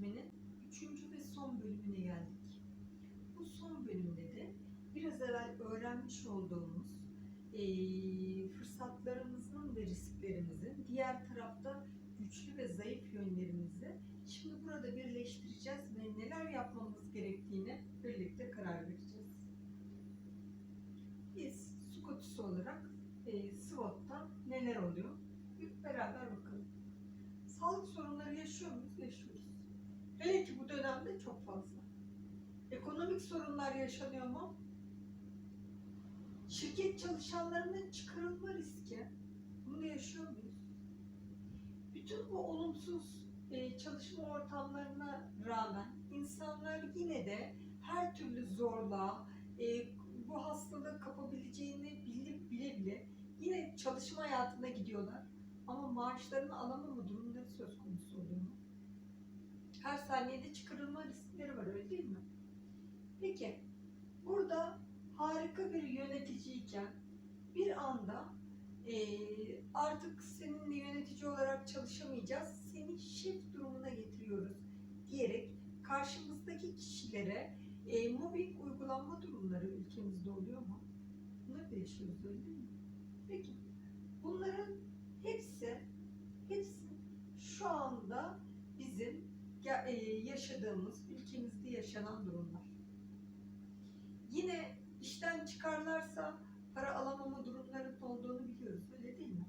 eğitmenin üçüncü ve son bölümüne geldik. Bu son bölümde de biraz evvel öğrenmiş olduğumuz eee, fırsatlarımızın ve risklerimizin diğer tarafta güçlü ve zayıf yönlerimizi şimdi burada birleştireceğiz ve neler yapmamız gerektiğine birlikte karar vereceğiz. Biz Scotus olarak e, SWOT'ta neler oluyor? Bir beraber bakalım. Sağlık sorunları yaşıyor muyuz? Yaşıyoruz. Hele ki bu dönemde çok fazla. Ekonomik sorunlar yaşanıyor mu? Şirket çalışanlarının çıkarılma riski. Bunu yaşıyor muyuz? Bütün bu olumsuz e, çalışma ortamlarına rağmen insanlar yine de her türlü zorluğa, e, bu hastalığı kapabileceğini bilip bile bile yine çalışma hayatına gidiyorlar. Ama maaşlarını alamama durumları söz konusu oluyor mu? Her saniyede çıkarılma riskleri var öyle değil mi? Peki burada harika bir yöneticiyken bir anda eee, artık seninle yönetici olarak çalışamayacağız, seni şef durumuna getiriyoruz diyerek karşımızdaki kişilere e, mobbing uygulanma durumları ülkemizde oluyor mu? Bunları da yaşıyoruz öyle değil mi? Peki bunların hepsi şu anda bizim ya- e, yaşadığımız ülkemizde yaşanan durumlar. Yine işten çıkarlarsa para alamama durumlarının olduğunu biliyoruz öyle değil mi?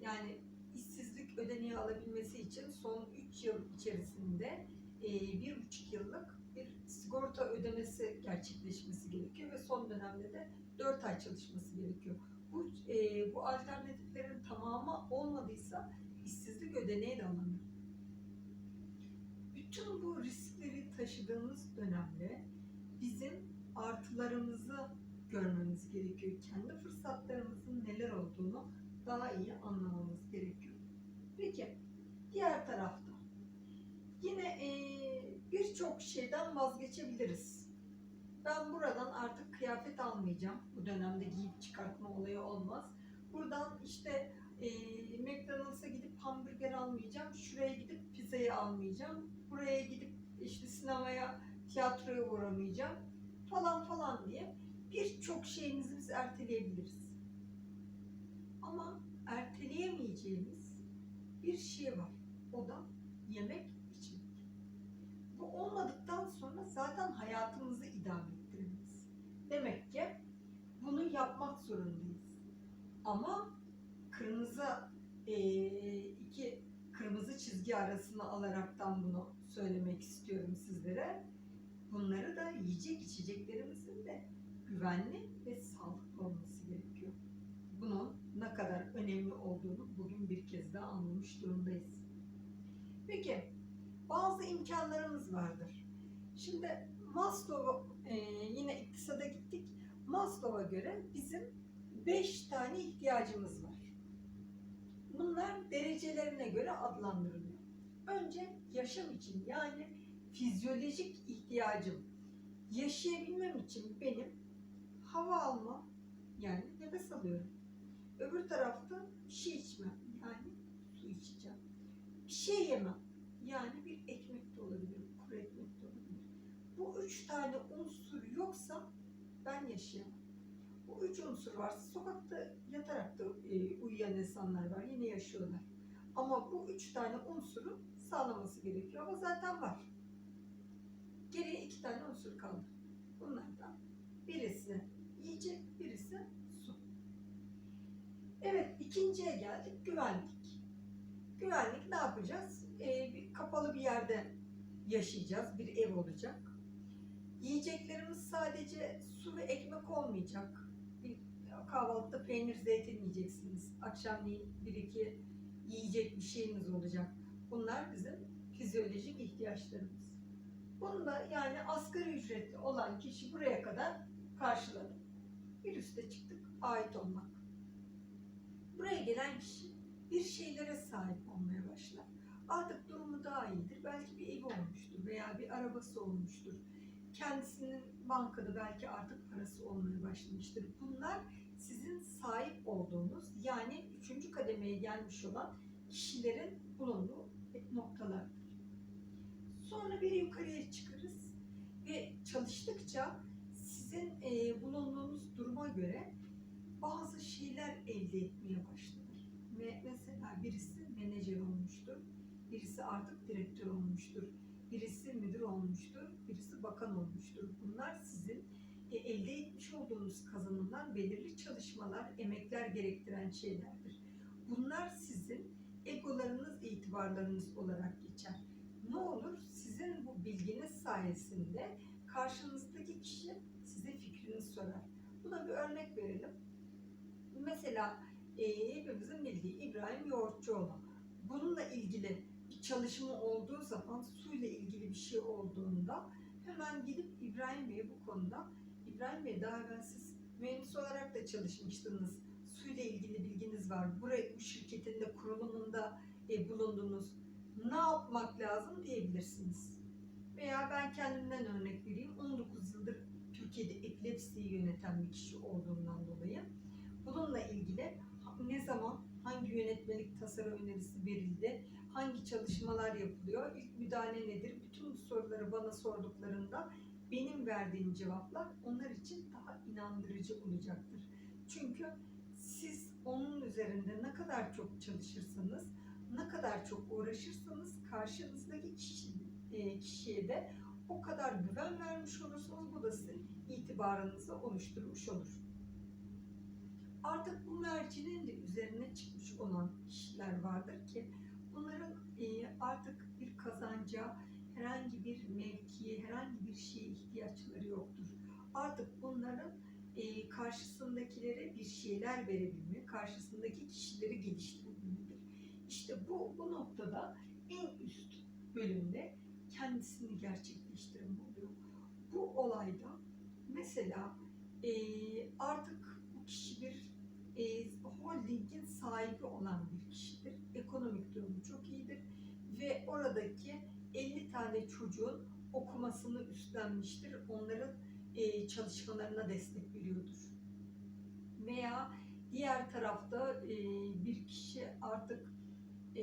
Yani işsizlik ödeneği alabilmesi için son 3 yıl içerisinde e, bir buçuk yıllık bir sigorta ödemesi gerçekleşmesi gerekiyor ve son dönemde de 4 ay çalışması gerekiyor. Bu, e, bu alternatiflerin tamamı olmadıysa işsizlik ödeneği de alamıyor. Bütün bu riskleri taşıdığımız dönemde bizim artılarımızı görmemiz gerekiyor. Kendi fırsatlarımızın neler olduğunu daha iyi anlamamız gerekiyor. Peki, diğer tarafta yine eee, birçok şeyden vazgeçebiliriz. Ben buradan artık kıyafet almayacağım. Bu dönemde giyip çıkartma olayı olmaz. Buradan işte eee McDonald's'a gidip hamburger almayacağım. Şuraya gidip pizzayı almayacağım. Buraya gidip işte sinemaya, tiyatroya uğramayacağım falan falan diye birçok şeyimizi biz erteleyebiliriz. Ama erteleyemeyeceğimiz bir şey var. O da yemek içmek. Bu olmadıktan sonra zaten hayatımızı idame ettiremeyiz. Demek ki bunu yapmak zorundayız. Ama kırmızı eee, iki kırmızı çizgi arasına alaraktan bunu söylemek istiyorum sizlere. Bunları da yiyecek içeceklerimizin de güvenli ve sağlıklı olması gerekiyor. Bunun ne kadar önemli olduğunu bugün bir kez daha anlamış durumdayız. Peki, bazı imkanlarımız vardır. Şimdi Maslow'a e, yine iktisada gittik. Maslow'a göre bizim beş tane ihtiyacımız var. Bunlar derecelerine göre adlandırılıyor. Önce yaşam için yani fizyolojik ihtiyacım yaşayabilmem için benim hava alma yani nefes alıyorum. Öbür tarafta bir şey içmem yani su içeceğim. Bir şey yemem yani bir ekmek de olabilir, kuru ekmek de olabilir. Bu üç tane unsur yoksa ben yaşayamam. Bu üç unsur varsa sokakta yatarak da e, uyuyan insanlar var yine yaşıyorlar. Ama bu üç tane unsuru sağlaması gerekiyor ama zaten var. Geriye iki tane unsur kaldı. Bunlardan birisi yiyecek, birisi su. Evet, ikinciye geldik. Güvenlik. Güvenlik ne yapacağız? Ee, bir kapalı bir yerde yaşayacağız. Bir ev olacak. Yiyeceklerimiz sadece su ve ekmek olmayacak. Bir kahvaltıda peynir, zeytin yiyeceksiniz. Akşamleyin bir iki yiyecek bir şeyiniz olacak. Bunlar bizim fizyolojik ihtiyaçlarımız. Bunu da yani asgari ücretli olan kişi buraya kadar karşıladı. Bir üste çıktık, ait olmak. Buraya gelen kişi bir şeylere sahip olmaya başlar. Artık durumu daha iyidir. Belki bir evi olmuştur veya bir arabası olmuştur. Kendisinin bankada belki artık parası olmaya başlamıştır. Bunlar sizin sahip olduğunuz yani üçüncü kademeye gelmiş olan kişilerin bulunduğu noktalardır. Sonra bir yukarıya çıkarız ve çalıştıkça sizin e, bulunduğunuz duruma göre bazı şeyler elde etmeye başlanır. Ve mesela birisi menajer olmuştur, birisi artık direktör olmuştur, birisi müdür olmuştur, birisi bakan olmuştur. Bunlar sizin e, elde etmiş olduğunuz kazanımlar, belirli çalışmalar, emekler gerektiren şeylerdir. Bunlar sizin egolarınız, itibarlarınız olarak geçer. Ne olur? Sizin bu bilginiz sayesinde karşınızdaki kişi size fikrini sorar. Buna bir örnek verelim. Mesela e, hepimizin bildiği İbrahim Yoğurtçuoğlu. Bununla ilgili bir çalışma olduğu zaman suyla ilgili bir şey olduğunda hemen gidip İbrahim Bey'e bu konuda İbrahim Bey daha evvel siz mühendis olarak da çalışmıştınız. Suyla ilgili bilginiz var. Burayı bu şirketin de kurulumunda e, bulundunuz. Ne yapmak lazım diyebilirsiniz. Veya ben kendimden örnek vereyim. 19 yıldır Türkiye'de epilepsiyi yöneten bir kişi olduğumdan dolayı bununla ilgili ne zaman hangi yönetmelik tasarı önerisi verildi, hangi çalışmalar yapılıyor, ilk müdahale nedir? Bütün bu soruları bana sorduklarında benim verdiğim cevaplar onlar için daha inandırıcı olacaktır. Çünkü siz onun üzerinde ne kadar çok çalışırsanız, ne kadar çok uğraşırsanız karşınızdaki kişi, e, kişiye de o kadar güven vermiş olursunuz. Bu da sizin itibarınızı oluşturmuş olur. Artık bu mercinin de üzerine çıkmış olan kişiler vardır ki bunların e, artık bir kazanca, herhangi bir mevkiye, herhangi bir şeye ihtiyaçları yoktur. Artık bunların e, karşısındakilere bir şeyler verebilme, karşısındaki kişileri geliştirebilmedir. İşte bu, bu noktada en üst bölümde kendisini gerçekleştirme oluyor. Bu olayda mesela e, artık bu kişi bir e, holdingin sahibi olan bir kişidir. Ekonomik durumu çok iyidir ve oradaki 50 tane çocuğun okumasını üstlenmiştir. Onların e, çalışmalarına destek veriyordur. Veya diğer tarafta e, bir kişi artık e,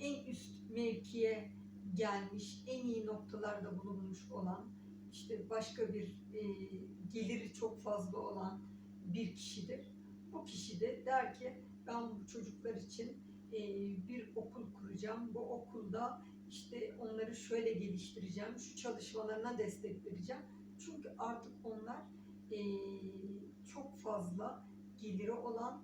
en üst mevkiye gelmiş, en iyi noktalarda bulunmuş olan, işte başka bir geliri çok fazla olan bir kişidir. Bu kişi de der ki ben bu çocuklar için bir okul kuracağım. Bu okulda işte onları şöyle geliştireceğim, şu çalışmalarına destek vereceğim. Çünkü artık onlar e, çok fazla geliri olan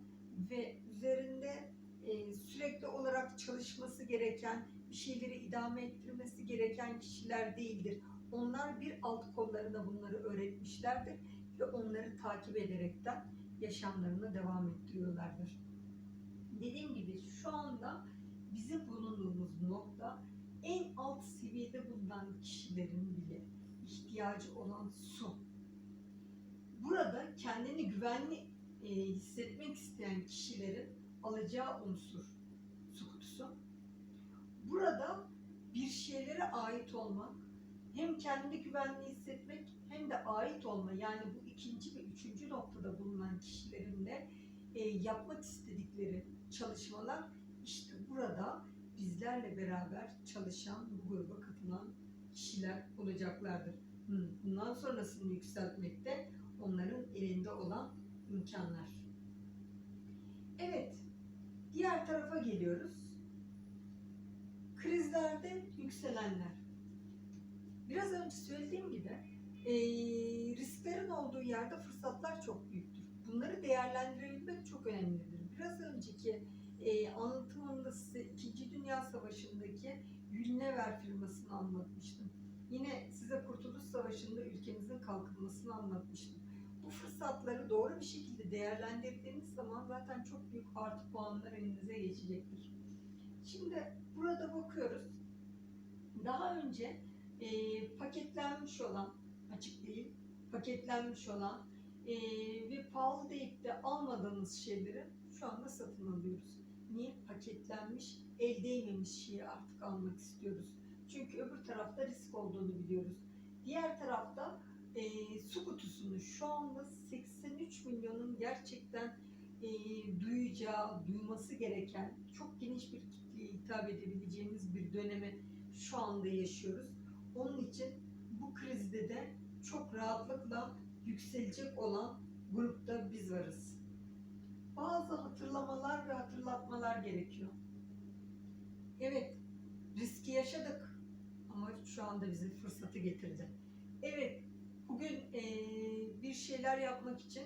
ve üzerinde e, sürekli olarak çalışması gereken, bir şeyleri idame ettirmesi gereken kişiler değildir. Onlar bir alt kollarına bunları öğretmişlerdir ve onları takip ederekten yaşamlarına devam ettiriyorlardır. Dediğim gibi şu anda bizim bulunduğumuz nokta en alt seviyede bulunan kişilerin bile ihtiyacı olan su. Burada kendini güvenli e, hissetmek isteyen kişilerin alacağı unsur su kutusu. Burada bir şeylere ait olmak, hem kendini güvenli hissetmek hem de ait olma yani bu ikinci ve üçüncü noktada bulunan kişilerin de e, yapmak istedikleri çalışmalar işte burada bizlerle beraber çalışan bu gruba katılan kişiler olacaklardır. Bundan sonrasını yükseltmekte onların elinde olan imkanlar. Evet, diğer tarafa geliyoruz. Krizlerde yükselenler. Biraz önce söylediğim gibi e, risklerin olduğu yerde fırsatlar çok büyüktür. Bunları değerlendirebilmek çok önemlidir. Biraz önceki e, anlatımında size İkinci Dünya Savaşı'ndaki Unilever firmasını anlatmıştım. Yine size Kurtuluş Savaşı'nda ülkemizin kalkınmasını anlatmıştım. Bu fırsatları doğru bir şekilde değerlendirdiğiniz zaman zaten çok büyük artı puanlar elinize geçecektir. Şimdi burada bakıyoruz. Daha önce e, paketlenmiş olan, açık değil, paketlenmiş olan e, ve pahalı deyip de almadığınız şeyleri şu anda satın alıyoruz. Niye? Paketlenmiş, el değmemiş şeyi artık almak istiyoruz. Çünkü öbür tarafta risk olduğunu biliyoruz. Diğer tarafta e, su kutusunu şu anda 83 milyonun gerçekten e, duyacağı, duyması gereken çok geniş bir kitleye hitap edebileceğimiz bir dönemi şu anda yaşıyoruz. Onun için bu krizde de çok rahatlıkla yükselecek olan grupta biz varız. Bazı hatırlamalar ve hatırlatmalar gerekiyor. Evet, riski yaşadık ama şu anda bize fırsatı getirdi. Evet, bugün eee, bir şeyler yapmak için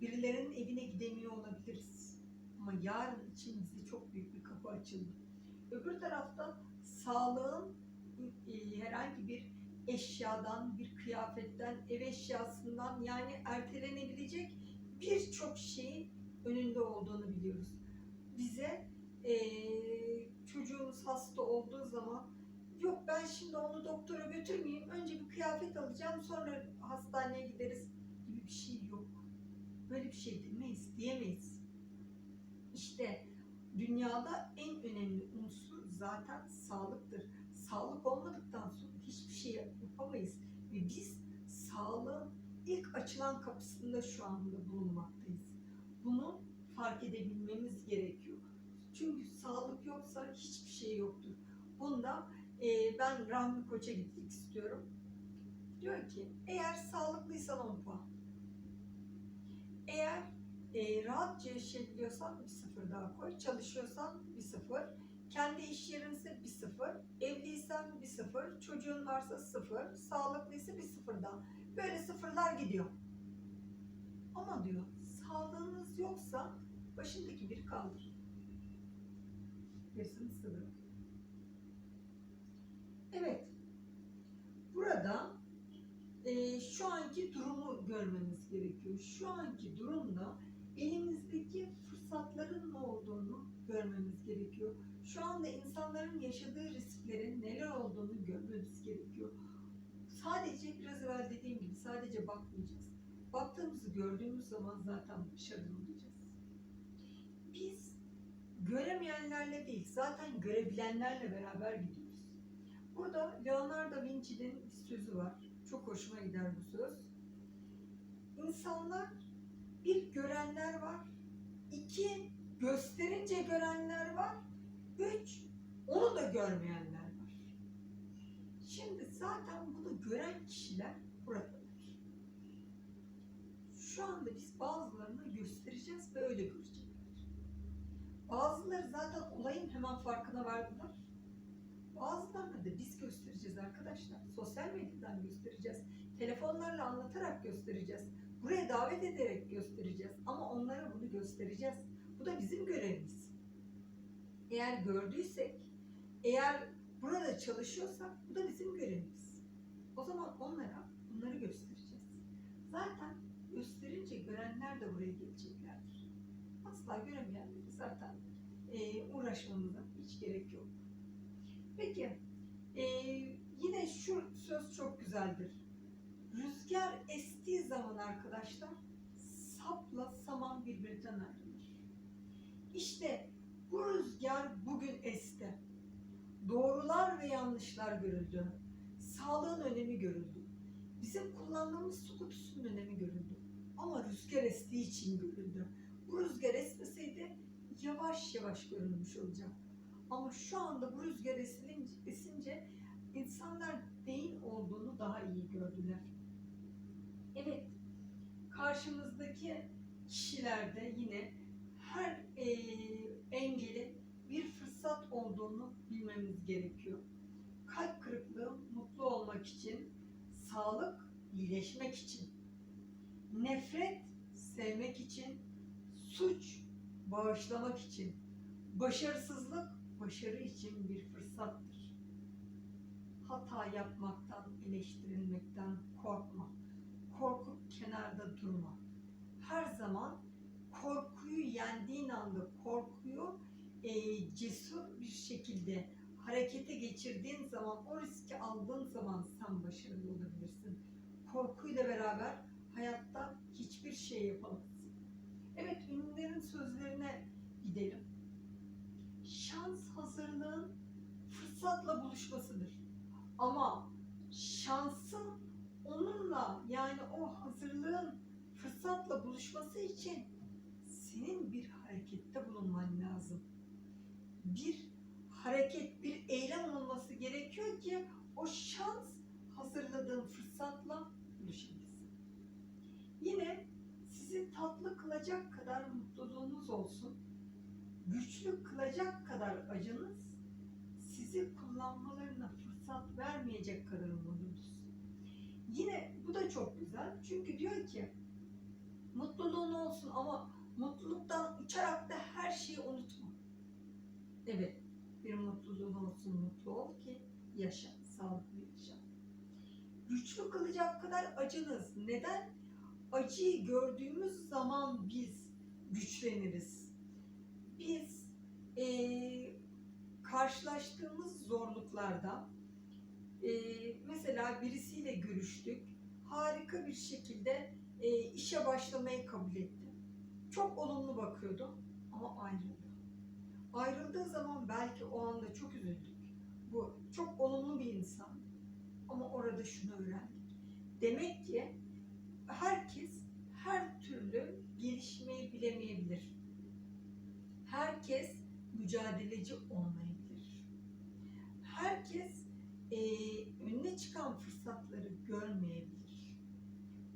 birilerinin evine gidemiyor olabiliriz. Ama yarın için bize çok büyük bir kapı açıldı. Öbür tarafta sağlığın e, herhangi bir eşyadan, bir kıyafetten, ev eşyasından yani ertelenebilecek birçok şeyin önünde olduğunu biliyoruz. Bize e, çocuğumuz hasta olduğu zaman yok ben şimdi onu doktora götürmeyeyim, önce bir kıyafet alacağım sonra hastaneye gideriz gibi bir şey yok. Böyle bir şey demeyiz, diyemeyiz. İşte dünyada en önemli unsur zaten sağlıktır. Sağlık olmadıktan sonra hiçbir şey yapamayız. Ve biz sağlığın ilk açılan kapısında şu anda bulunmaktayız. Bunu fark edebilmemiz gerekiyor. Çünkü sağlık yoksa hiçbir şey yoktur. Bunda e, ben Rahmi Koç'a gitmek istiyorum. Diyor ki eğer sağlıklıysan 10 puan. Eğer e, rahatça yaşayabiliyorsan bir sıfır daha koy. Çalışıyorsan bir sıfır. Kendi iş yerinse bir sıfır. Evliysen bir sıfır. Çocuğun varsa sıfır. Sağlıklıysa bir sıfır daha. Böyle sıfırlar gidiyor. Ama diyor sağlığınız yoksa başındaki bir kaldır. Gerisini sıfır. Evet. Burada e, şu anki durumu görmemiz gerekiyor. Şu anki durumda elimizdeki fırsatların ne olduğunu görmemiz gerekiyor. Şu anda insanların yaşadığı risklerin neler olduğunu görmemiz gerekiyor. Sadece biraz evvel dediğim gibi sadece bakmayacağız. Baktığımızı gördüğümüz zaman zaten başarılı olacağız. Biz göremeyenlerle değil, zaten görebilenlerle beraber gidiyoruz. Burada Leonardo Vinci'nin bir sözü var. Çok hoşuma gider bu söz. İnsanlar bir görenler var, iki gösterince görenler var, üç onu da görmeyenler var. Şimdi zaten bunu gören kişiler buradalar. Şu anda biz bazılarını göstereceğiz ve öyle görecekler. Bazıları zaten olayın hemen farkına vardılar. Bazılarını da biz göstereceğiz arkadaşlar. Sosyal medyadan göstereceğiz. Telefonlarla anlatarak göstereceğiz. Buraya davet ederek göstereceğiz. Ama onlara bunu göstereceğiz. Bu da bizim görevimiz. Eğer gördüysek, eğer burada çalışıyorsak bu da bizim görevimiz. O zaman onlara bunları göstereceğiz. Zaten gösterince görenler de buraya geleceklerdir. Asla göremeyenleri zaten e, uğraşmamıza hiç gerek yok. Peki, e, yine şu söz çok güzeldir. Rüzgar estiği zaman arkadaşlar sapla saman birbirinden ayrılır. İşte bu rüzgar bugün esti. Doğrular ve yanlışlar görüldü. Sağlığın önemi görüldü. Bizim kullandığımız su kutusunun önemi görüldü. Ama rüzgar estiği için görüldü. Bu rüzgar esmeseydi yavaş yavaş görülmüş olacak. Ama şu anda bu rüzgar esince insanlar neyin olduğunu daha iyi gördüler. Evet, karşımızdaki kişilerde yine her eee, engelin bir fırsat olduğunu bilmemiz gerekiyor. Kalp kırıklığı mutlu olmak için, sağlık iyileşmek için, nefret sevmek için, suç bağışlamak için, başarısızlık başarı için bir fırsattır. Hata yapmaktan, eleştirilmekten korkma. Korkup kenarda durma. Her zaman korkuyu yendiğin anda korkuyu e, cesur bir şekilde harekete geçirdiğin zaman, o riski aldığın zaman sen başarılı olabilirsin. Korkuyla beraber hayatta hiçbir şey yapamazsın. Evet, ünlülerin sözlerine gidelim. Şans hazırlığın fırsatla buluşmasıdır. Ama şansın onunla yani o hazırlığın fırsatla buluşması için senin bir harekette bulunman lazım. Bir hareket, bir eylem olması gerekiyor ki o şans hazırladığım fırsatla buluşabilirsin. Yine tatlı kılacak kadar mutluluğunuz olsun, güçlü kılacak kadar acınız, sizi kullanmalarına fırsat vermeyecek kadar umudunuz. Yine bu da çok güzel çünkü diyor ki mutluluğun olsun ama mutluluktan uçarak da her şeyi unutma. Evet, bir mutluluğun olsun, mutlu ol ki yaşa, sağlıklı yaşa. Güçlü kılacak kadar acınız. Neden? Acıyı gördüğümüz zaman biz güçleniriz. Biz eee, karşılaştığımız zorluklarda eee, mesela birisiyle görüştük. Harika bir şekilde eee, işe başlamayı kabul etti. Çok olumlu bakıyordu ama ayrıldı. Ayrıldığı zaman belki o anda çok üzüldük. Bu çok olumlu bir insan. Ama orada şunu öğrendik. Demek ki herkes her türlü gelişmeyi bilemeyebilir. Herkes mücadeleci olmayabilir. Herkes eee, önüne çıkan fırsatları görmeyebilir.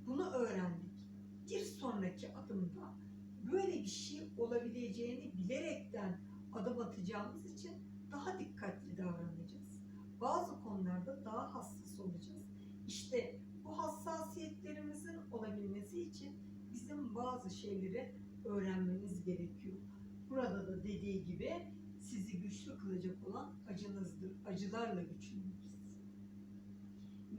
Bunu öğrendik. Bir sonraki adımda böyle bir şey olabileceğini bilerekten adım atacağımız için daha dikkatli davranacağız. Bazı konularda daha hassas olacağız. İşte bu hassasiyetlerimizin olabilmesi için bizim bazı şeyleri öğrenmemiz gerekiyor. Burada da dediği gibi sizi güçlü kılacak olan acınızdır. Acılarla güçleniriz.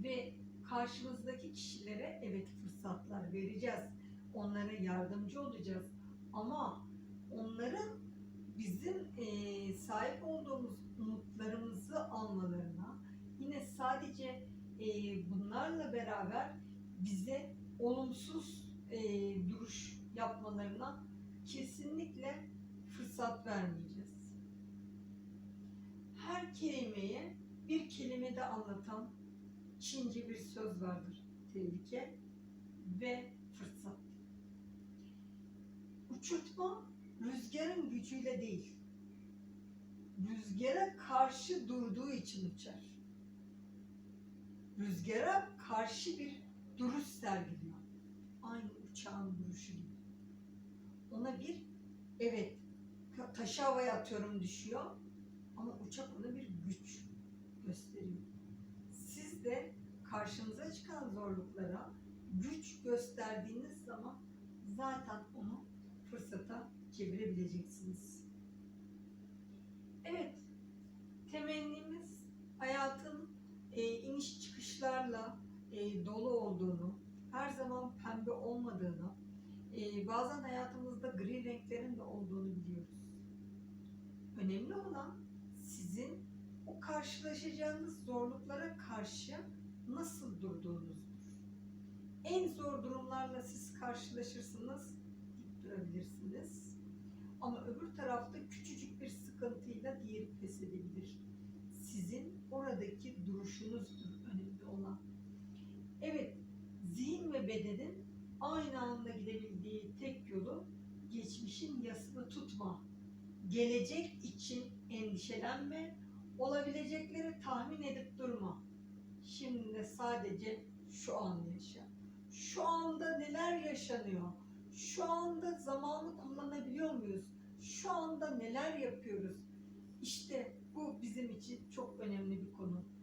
Ve karşımızdaki kişilere evet fırsatlar vereceğiz. Onlara yardımcı olacağız. Ama onların bizim eee, sahip olduğumuz umutlarımızı almalarına yine sadece eee, bunlarla beraber bize olumsuz eee, duruş yapmalarına kesinlikle fırsat vermeyeceğiz. Her kelimeyi bir kelimede anlatan Çince bir söz vardır. Tehlike ve fırsat. Uçurtma rüzgarın gücüyle değil, rüzgara karşı durduğu için uçar. Rüzgara karşı bir duruş sergiliyor. Aynı uçağın duruşu gibi. Ona bir evet ta- taşı havaya atıyorum düşüyor ama uçak ona bir güç gösteriyor. Siz de karşınıza çıkan zorluklara güç gösterdiğiniz zaman zaten onu fırsata çevirebileceksiniz. Evet, temennimiz hayatın e, iniş çıkışlarla e, dolu olduğunu, her zaman pembe olmadığını, e, bazen hayatımızda gri renklerin de olduğunu biliyoruz. Önemli olan sizin o karşılaşacağınız zorluklara karşı nasıl durduğunuzdur. En zor durumlarla siz karşılaşırsınız, dik durabilirsiniz. Ama öbür tarafta küçücük bir sıkıntıyla diğeri pes edebilir. Sizin oradaki duruşunuzdur olan. Evet, zihin ve bedenin aynı anda gidebildiği tek yolu geçmişin yasını tutma. Gelecek için endişelenme, olabilecekleri tahmin edip durma. Şimdi de sadece şu an yaşa. Şu anda neler yaşanıyor? Şu anda zamanı kullanabiliyor muyuz? Şu anda neler yapıyoruz? İşte bu bizim için çok önemli bir konu.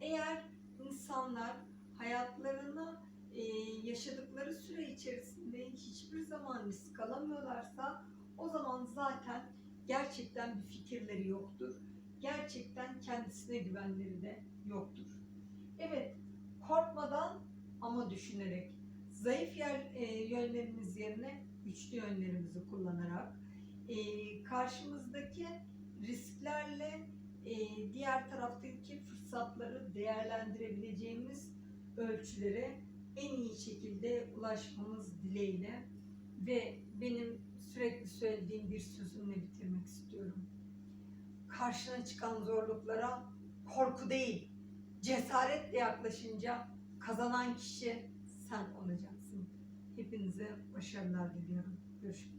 Eğer insanlar hayatlarını e, yaşadıkları süre içerisinde hiçbir zaman risk alamıyorlarsa o zaman zaten gerçekten bir fikirleri yoktur. Gerçekten kendisine güvenleri de yoktur. Evet, korkmadan ama düşünerek zayıf yer, e, yönlerimiz yerine güçlü yönlerimizi kullanarak e, karşımızdaki risklerle diğer taraftaki fırsatları değerlendirebileceğimiz ölçülere en iyi şekilde ulaşmamız dileğiyle ve benim sürekli söylediğim bir sözümle bitirmek istiyorum. Karşına çıkan zorluklara korku değil, cesaretle yaklaşınca kazanan kişi sen olacaksın. Hepinize başarılar diliyorum. Görüşmek.